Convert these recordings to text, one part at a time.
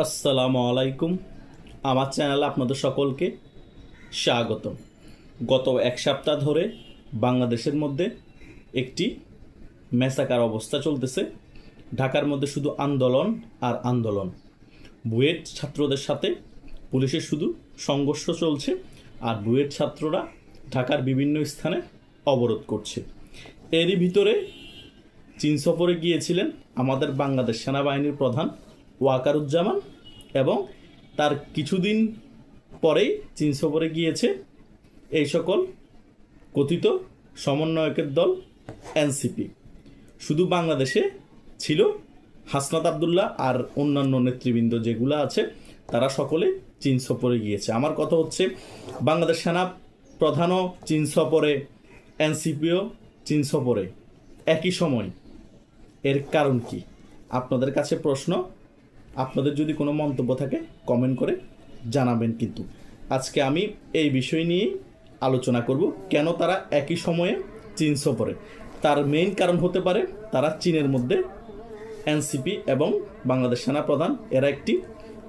আসসালামু আলাইকুম। আমার চ্যানেলে আপনাদের সকলকে স্বাগত গত এক সপ্তাহ ধরে বাংলাদেশের মধ্যে একটি মেসাকার অবস্থা চলতেছে। ঢাকার মধ্যে শুধু আন্দোলন আর আন্দোলন। বুয়েট ছাত্রদের সাথে পুলিশের শুধু সংঘর্ষ চলছে আর বুয়েট ছাত্ররা ঢাকার বিভিন্ন স্থানে অবরোধ করছে। এরই ভিতরে চীন সফরে গিয়েছিলেন আমাদের বাংলাদেশ সেনাবাহিনীর প্রধান ওয়াকারুজ্জামান এবং তার কিছুদিন পরেই চীন সফরে গিয়েছে এই সকল কথিত সমন্বয়কের দল এনসিপি। শুধু বাংলাদেশে ছিল হাসনাত আবদুল্লাহ আর অন্যান্য নেতৃবৃন্দ যেগুলো আছে, তারা সকলে চীন সফরে গিয়েছে। আমার কথা হচ্ছে, বাংলাদেশ সেনা প্রধানও চীন সফরে এনসিপিও চীন সফরে একই সময়, এর কারণ কি? আপনাদের কাছে প্রশ্ন আপনাদের যদি কোনো মন্তব্য থাকে কমেন্ট করে জানাবেন কিন্তু। আজকে আমি এই বিষয় নিয়েই আলোচনা করব, কেন তারা একই সময়ে চীন সফরে। তার মেইন কারণ হতে পারে তারা চীনের মধ্যে এনসিপি এবং বাংলাদেশ সেনা প্রধান এরা একটি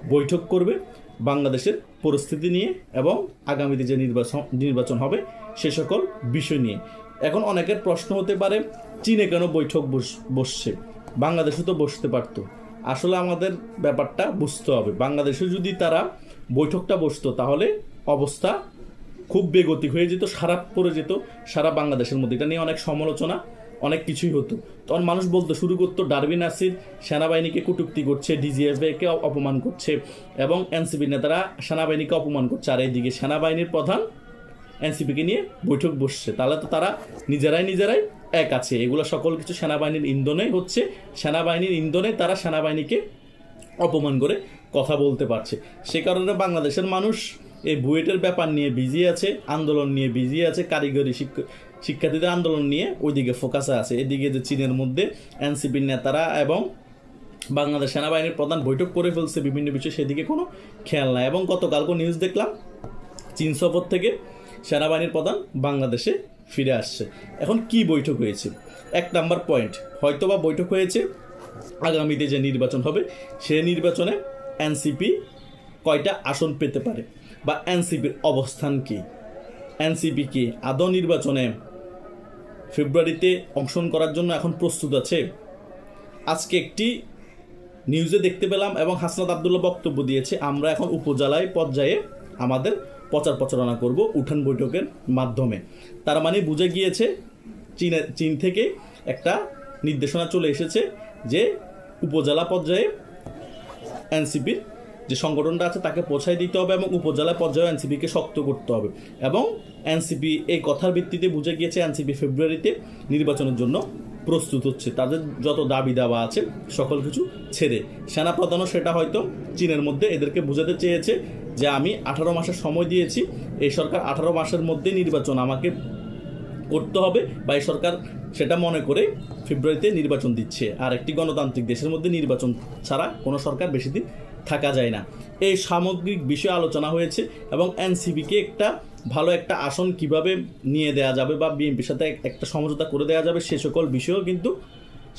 বৈঠক করবে বাংলাদেশের পরিস্থিতি নিয়ে এবং আগামীতে যে নির্বাচন নির্বাচন হবে সে সকল বিষয় নিয়ে। এখন অনেকের প্রশ্ন হতে পারে, চীনে কেন বৈঠক বস- বসছে? বাংলাদেশে তো বসতে পারতো। আসলে আমাদের ব্যাপারটা বুঝতে হবে। বাংলাদেশে যদি তারা বৈঠকটা বসতো, তাহলে অবস্থা খুব বেগতিক হয়ে যেত, সারা পড়ে যেত, সারা বাংলাদেশের মধ্যে। এটা নিয়ে অনেক সমালোচনা, অনেক কিছুই হতো। তখন মানুষ বলতে, শুরু করতো ডারবিন আসির সেনাবাহিনীকে কটূক্তি করছে ডিজিএফকে অপমান করছে এবং এনসিপি নেতারা সেনাবাহিনীকে অপমান করছে। আর এইদিকে সেনাবাহিনীর প্রধান এনসিপিকে নিয়ে বৈঠক বসছে। তাহলে তো তারা নিজেরাই নিজেরাই এক আছে। এগুলো সকল কিছু সেনাবাহিনীর ইন্ধনে হচ্ছে। সেনাবাহিনীর ইন্ধনে তারা সেনাবাহিনীকে অপমান করে কথা বলতে পারছে। সে কারণে বাংলাদেশের মানুষ এই বুয়েটের ব্যাপার নিয়ে বিজি আছে, আন্দোলন নিয়ে বিজি আছে, কারিগরি শিক্ষা শিক্ষার্থীদের আন্দোলন নিয়ে ওইদিকে ফোকাসে আছে। এদিকে যে চীনের মধ্যে এনসিপির নেতারা এবং বাংলাদেশ সেনাবাহিনীর প্রধান বৈঠক করে ফেলছে বিভিন্ন বিষয়ে, সেদিকে কোনো খেয়াল নাই। এবং গতকালকে নিউজ দেখলাম, চীন সফর থেকে সেনাবাহিনীর প্রধান বাংলাদেশে ফিরে আসছে। এখন কি বৈঠক হয়েছে? এক নাম্বার পয়েন্ট, হয়তোবা বৈঠক হয়েছে, আগামীতে যে নির্বাচন হবে, সে নির্বাচনে এনসিপি কয়টা আসন পেতে পারে বা এনসিপির অবস্থান কি? এনসিপি কি আদৌ নির্বাচনে ফেব্রুয়ারিতে অংশগ্রহণ করার জন্য এখন প্রস্তুত আছে? আজকে একটি নিউজে দেখতে পেলাম এবং হাসনাত আবদুল্লাহ বক্তব্য দিয়েছে, আমরা এখন উপজেলায় পর্যায়ে আমাদের প্রচার প্রচারণা করব উঠান বৈঠকের মাধ্যমে। তার মানে বুঝে গিয়েছে চীনে, চীন থেকে একটা নির্দেশনা চলে এসেছে যে উপজেলা পর্যায়ে এনসিপির যে সংগঠনটা আছে তাকে পৌঁছায় দিতে হবে এবং উপজেলা পর্যায়ে এনসিপিকে শক্ত করতে হবে। এবং এনসিপি এই কথার ভিত্তিতে বুঝে গিয়েছে এনসিপি ফেব্রুয়ারিতে নির্বাচনের জন্য প্রস্তুত হচ্ছে। তাদের যত দাবি দাওয়া আছে, সকল কিছু ছেড়ে। সেনাপ্রধানও সেটা হয়তো চীনের মধ্যে এদেরকে বোঝাতে চেয়েছে যে, আমি আঠারো মাসের সময় দিয়েছি। এই সরকার আঠারো মাসের মধ্যে নির্বাচন আমাকে করতে হবে বা এই সরকার সেটা মনে করে ফেব্রুয়ারিতে নির্বাচন দিচ্ছে। আর একটি গণতান্ত্রিক দেশের মধ্যে নির্বাচন ছাড়া কোনো সরকার বেশি দিন থাকা যায় না। এই সামগ্রিক বিষয়ে আলোচনা হয়েছে এবং এনসিবিকে একটা ভালো একটা আসন কীভাবে নিয়ে দেওয়া যাবে বা বিএনপির সাথে একটা সমঝোতা করে দেওয়া যাবে সে সকল বিষয়েও কিন্তু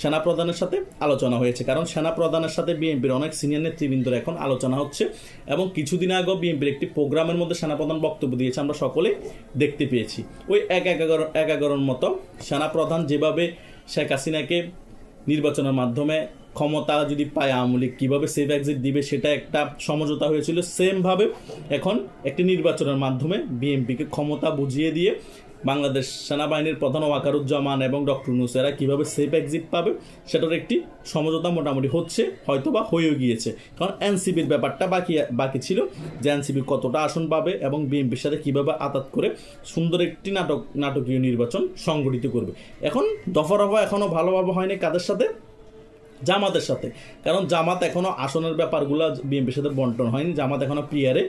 সেনাপ্রধানের সাথে আলোচনা হয়েছে। কারণ সেনাপ্রধানের সাথে বিএনপির অনেক সিনিয়র নেতৃবৃন্দর এখন আলোচনা হচ্ছে এবং কিছুদিন আগেও বিএনপির একটি প্রোগ্রামের মধ্যে সেনাপ্রধান বক্তব্য দিয়েছে, আমরা সকলে দেখতে পেয়েছি। ওই এক এগারো, এক এগারোর মতো সেনাপ্রধান যেভাবে শেখ হাসিনাকে নির্বাচনের মাধ্যমে ক্ষমতা যদি পায় আওয়ামী লীগ, কীভাবে সেভ এক্সিট দিবে সেটা একটা সমঝোতা হয়েছিল। সেমভাবে এখন একটি নির্বাচনের মাধ্যমে বিএনপিকে ক্ষমতা বুঝিয়ে দিয়ে বাংলাদেশ সেনাবাহিনীর প্রধান ওয়াকারুজ্জামান এবং ডক্টর নুসেরা কীভাবে সেফ এক্সিট পাবে সেটার একটি সমঝোতা মোটামুটি হচ্ছে হয়তো বা হয়েও গিয়েছে। কারণ এনসিবির ব্যাপারটা বাকি বাকি ছিল যে এনসিবি কতটা আসন পাবে এবং বিএনপির সাথে কীভাবে আতাত করে সুন্দর একটি নাটক, নাটকীয় নির্বাচন সংগঠিত করবে। এখন দফা রফা এখনও ভালোভাবে হয়নি কাদের সাথে? জামাতের সাথে। কারণ জামাত এখনও আসনের ব্যাপারগুলো বিএনপির সাথে বন্টন হয়নি, জামাত এখনও পিয়ারে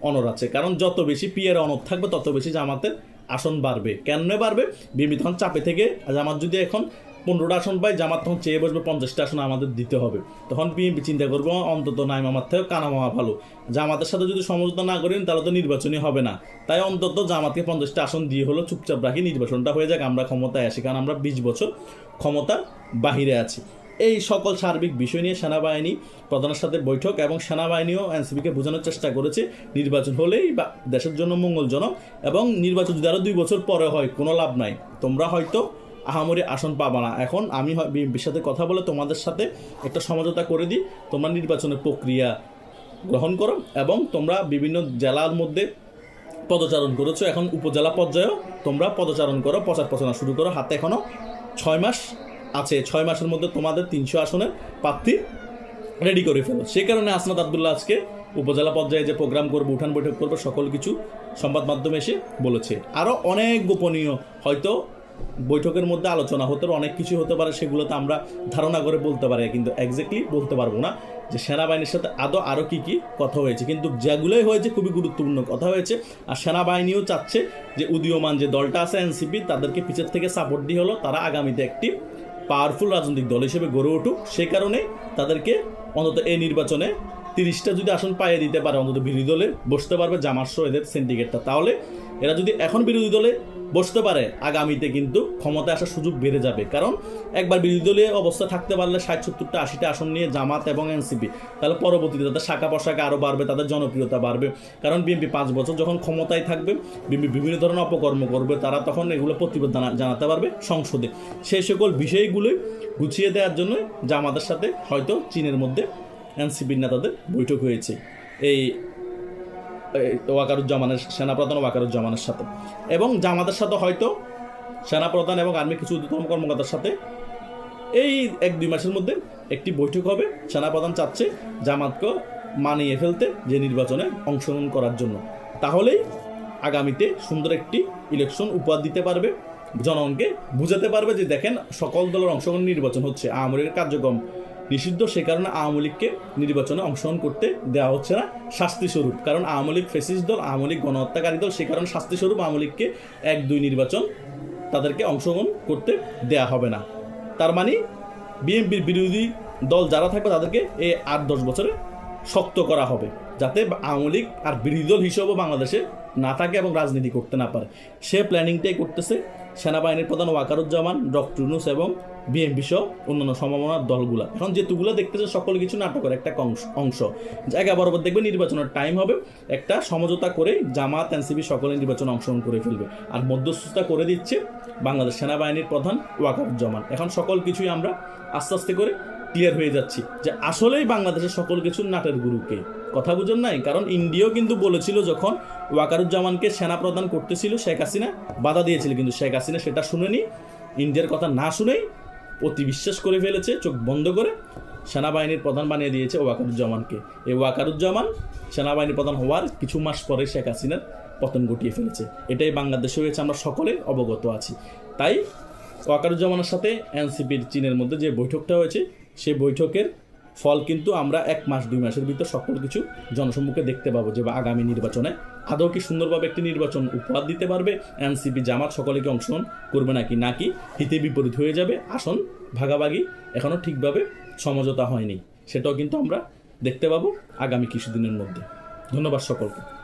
অনর আছে। কারণ যত বেশি পিয়ারে অনর থাকবে, তত বেশি জামাতের আসন বাড়বে। কেন বাড়বে? বিএনপি তখন চাপে থেকে জামাত যদি এখন পনেরোটা আসন পায়, জামাত তখন চেয়ে বসবে পঞ্চাশটা আসন আমাদের দিতে হবে। তখন বিএনপি চিন্তা করব, অন্তত নাই মামার থেকে কানা মামা ভালো। জামাতের সাথে যদি সমঝোতা না করেন, তাহলে তো নির্বাচনই হবে না। তাই অন্তত জামাতকে পঞ্চাশটা আসন দিয়ে হলো চুপচাপ রাখি, নির্বাচনটা হয়ে যাক, আমরা ক্ষমতায় আসি। কারণ আমরা বিশ বছর ক্ষমতার বাহিরে আছি। এই সকল সার্বিক বিষয় নিয়ে সেনাবাহিনী প্রধানের সাথে বৈঠক এবং সেনাবাহিনীও এনসিপিকে বোঝানোর চেষ্টা করেছে নির্বাচন হলেই বা দেশের জন্য মঙ্গলজনক এবং নির্বাচন যদি আরও দুই বছর পরে হয়, কোনো লাভ নাই। তোমরা হয়তো আহামরি আসন পাবা না। এখন আমি বিএনপির সাথে কথা বলে তোমাদের সাথে একটা সমঝোতা করে দিই। তোমরা নির্বাচনের প্রক্রিয়া গ্রহণ করো এবং তোমরা বিভিন্ন জেলার মধ্যে পদচারণ করেছ। এখন উপজেলা পর্যায়েও তোমরা পদচারণ করো প্রচার প্রচারণা শুরু করো। হাতে এখনও ছয় মাস আছে ছয় মাসের মধ্যে তোমাদের তিনশো আসনের প্রার্থী রেডি করে ফেলো। সে কারণে আসনাদ আবদুল্লাহ আজকে উপজেলা পর্যায়ে যে প্রোগ্রাম করবে উঠান বৈঠক করবে সকল কিছু সংবাদ মাধ্যমে এসে বলেছে। আরও অনেক গোপনীয় হয়তো বৈঠকের মধ্যে আলোচনা হতে পারে, অনেক কিছু হতে পারে সেগুলোতে আমরা ধারণা করে বলতে পারি কিন্তু এক্স্যাক্টলি বলতে পারব না যে সেনাবাহিনীর সাথে আদৌ আরও কী কী কথা হয়েছে। কিন্তু যেগুলোই হয়েছে খুবই গুরুত্বপূর্ণ কথা হয়েছে আর সেনাবাহিনীও চাচ্ছে যে উদীয়মান যে দলটা আছে এনসিপি তাদেরকে পিছের থেকে সাপোর্ট দিয়ে হলো তারা আগামীতে একটি পাওয়ারফুল রাজনৈতিক দল হিসেবে গড়ে উঠুক সে কারণে তাদেরকে অন্তত এই নির্বাচনে তিরিশটা যদি আসন পাইয়ে দিতে পারে, অন্তত বিরোধী দলে বসতে পারবে জামার এদের সিন্ডিকেটটা তাহলে এরা যদি এখন বিরোধী দলে বসতে পারে, আগামীতে কিন্তু ক্ষমতায় আসার সুযোগ বেড়ে যাবে। কারণ একবার বিরোধী দলীয় অবস্থা থাকতে পারলে ষাট সত্তরটা, আশিটা আসন নিয়ে জামাত এবং এনসিপি, তাহলে পরবর্তীতে তাদের শাখা প্রশাখা আরও বাড়বে, তাদের জনপ্রিয়তা বাড়বে। কারণ বিএনপি পাঁচ বছর যখন ক্ষমতায় থাকবে, বিএনপি বিভিন্ন ধরনের অপকর্ম করবে, তারা তখন এগুলো প্রতিবাদ জানা- জানাতে পারবে সংসদে। সেই সকল বিষয়গুলোই গুছিয়ে দেওয়ার জন্য জামাতের সাথে হয়তো চীনের মধ্যে এনসিপির নেতাদের বৈঠক হয়েছে এই ওয়াকারুজ্জামানের, সেনাপ্রধান ওয়াকারুজ্জামানের সাথে। এবং জামাতের সাথে হয়তো সেনাপ্রধান এবং আর্মি কিছু ঊর্ধ্বতন কর্মকর্তার সাথে এই এক দুই মাসের মধ্যে একটি বৈঠক হবে। সেনাপ্রধান চাচ্ছে জামাতকে মানিয়ে ফেলতে যে নির্বাচনে অংশগ্রহণ করার জন্য। তাহলেই আগামীতে সুন্দর একটি ইলেকশন উপহার দিতে পারবে, জনগণকে বুঝাতে পারবে যে দেখেন সকল দলের অংশগ্রহণ নির্বাচন হচ্ছে। আওয়ামী কার্যক্রম নিষিদ্ধ, সে কারণে আওয়ামী লীগকে নির্বাচনে অংশগ্রহণ করতে দেওয়া হচ্ছে না শাস্তি স্বরূপ। কারণ আওয়ামী লীগ ফেসিস দল, আওয়ামী লীগ গণহত্যাকারী দল, সে কারণে শাস্তি স্বরূপ আওয়ামী লীগকে এক, দুই নির্বাচন তাদেরকে অংশগ্রহণ করতে দেয়া হবে না। তার মানে বিএনপির বিরোধী দল যারা থাকবে, তাদেরকে এই আট, দশ বছরে শক্ত করা হবে যাতে আওয়ামী লীগ আর বিরোধী দল হিসেবেও বাংলাদেশে না থাকে এবং রাজনীতি করতে না পারে। সে প্ল্যানিংটাই করতেছে সেনাবাহিনীর প্রধান ওয়াকারুজ্জামান, ডক্টর ইউনুস এবং বিএনপি সহ অন্যান্য সম্ভাবনার দলগুলা। এখন যেতুগুলো দেখতেছে সকল কিছু নাটকের একটা অংশ। জায়গা বরাবর দেখবে নির্বাচনের টাইম হবে, একটা সমঝোতা করে জামাত এনসিপি সকলে নির্বাচনে অংশগ্রহণ করে ফেলবে। আর মধ্যস্থতা করে দিচ্ছে বাংলাদেশ সেনাবাহিনীর প্রধান ওয়াকারুজ্জামান। এখন সকল কিছুই আমরা আস্তে আস্তে করে ক্লিয়ার হয়ে যাচ্ছি যে আসলেই বাংলাদেশের সকল কিছুর নাটের গুরুকে কথা বুঝেন নাই? কারণ ইন্ডিয়াও কিন্তু বলেছিল যখন ওয়াকারুজ্জামানকে সেনা প্রদান করতেছিল শেখ হাসিনা, বাধা দিয়েছিল কিন্তু শেখ হাসিনা সেটা শুনেনি। ইন্ডিয়ার কথা না শুনেই অতি বিশ্বাস করে ফেলেছে, চোখ বন্ধ করে সেনাবাহিনীর প্রধান বানিয়ে দিয়েছে ওয়াকারুজ্জামানকে। এই ওয়াকারুজ্জামান সেনাবাহিনীর প্রধান হওয়ার কিছু মাস পরে শেখ হাসিনার পতন ঘটিয়ে ফেলেছে। এটাই বাংলাদেশে হয়েছে, আমরা সকলে অবগত আছি। তাই ওয়াকারুজ্জামানের সাথে এনসিপির চীনের মধ্যে যে বৈঠকটা হয়েছে, সেই বৈঠকের ফল কিন্তু আমরা এক মাস, দুই মাসের ভিতর সকল কিছু জনসম্মুখে দেখতে পাবো যে বা আগামী নির্বাচনে আদৌ কি সুন্দরভাবে একটি নির্বাচন উপহার দিতে পারবে? এনসিপি জামাত সকলে কি অংশগ্রহণ করবে নাকি? নাকি হিতে বিপরীত হয়ে যাবে? আসন, ভাগাভাগি। এখনও ঠিকভাবে সমঝোতা হয়নি। সেটাও কিন্তু আমরা দেখতে পাবো আগামী কিছুদিনের মধ্যে। ধন্যবাদ সকলকে।